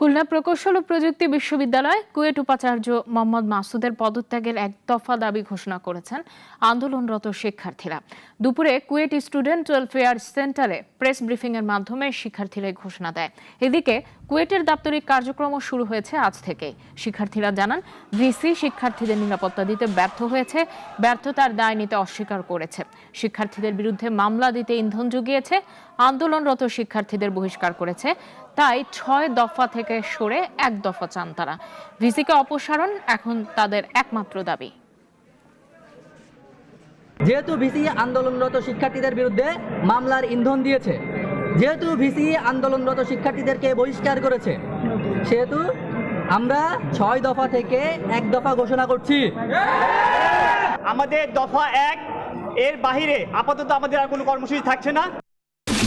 খুলনা প্রকৌশল ও প্রযুক্তি বিশ্ববিদ্যালয় কুয়েট উপাচার্য মোহাম্মদ মাসুদের পদত্যাগের এক দফা দাবি ঘোষণা করেছেন আন্দোলনরত শিক্ষার্থীরা। দুপুরে কুয়েট স্টুডেন্ট ওয়েলফেয়ার সেন্টারে প্রেস ব্রিফিং এর মাধ্যমে শিক্ষার্থীরা ঘোষণা দেয়। এদিকে কুয়েটের দাপ্তরিক কার্যক্রম শুরু হয়েছে আজ থেকে শিক্ষার্থীরা জানান, ভিসি শিক্ষার্থীদের নিরাপত্তা দিতে ব্যর্থ হয়েছে, ব্যর্থতার দায় নিতে অস্বীকার করেছে। শিক্ষার্থীদের বিরুদ্ধে মামলা দিতে ইন্ধন জুগিয়েছে, আন্দোলনরত শিক্ষার্থীদের বহিষ্কার করেছে তাই ছয় দফা থেকে সরে এক দফা চান তারা। ভিসিকে অপসারণ এখন তাদের একমাত্র দাবি। যেহেতু ভিসি আন্দোলনরত শিক্ষার্থীদের বিরুদ্ধে মামলার ইন্ধন দিয়েছে যেহেতু ভিসি আন্দোলনরত শিক্ষার্থীদেরকে বহিষ্কার করেছে সেহেতু আমরা ছয় দফা থেকে এক দফা ঘোষণা করছি। আমাদের দফা এক এর বাহিরে আপাতত আমাদের আর কোনো কর্মসূচি থাকছে না।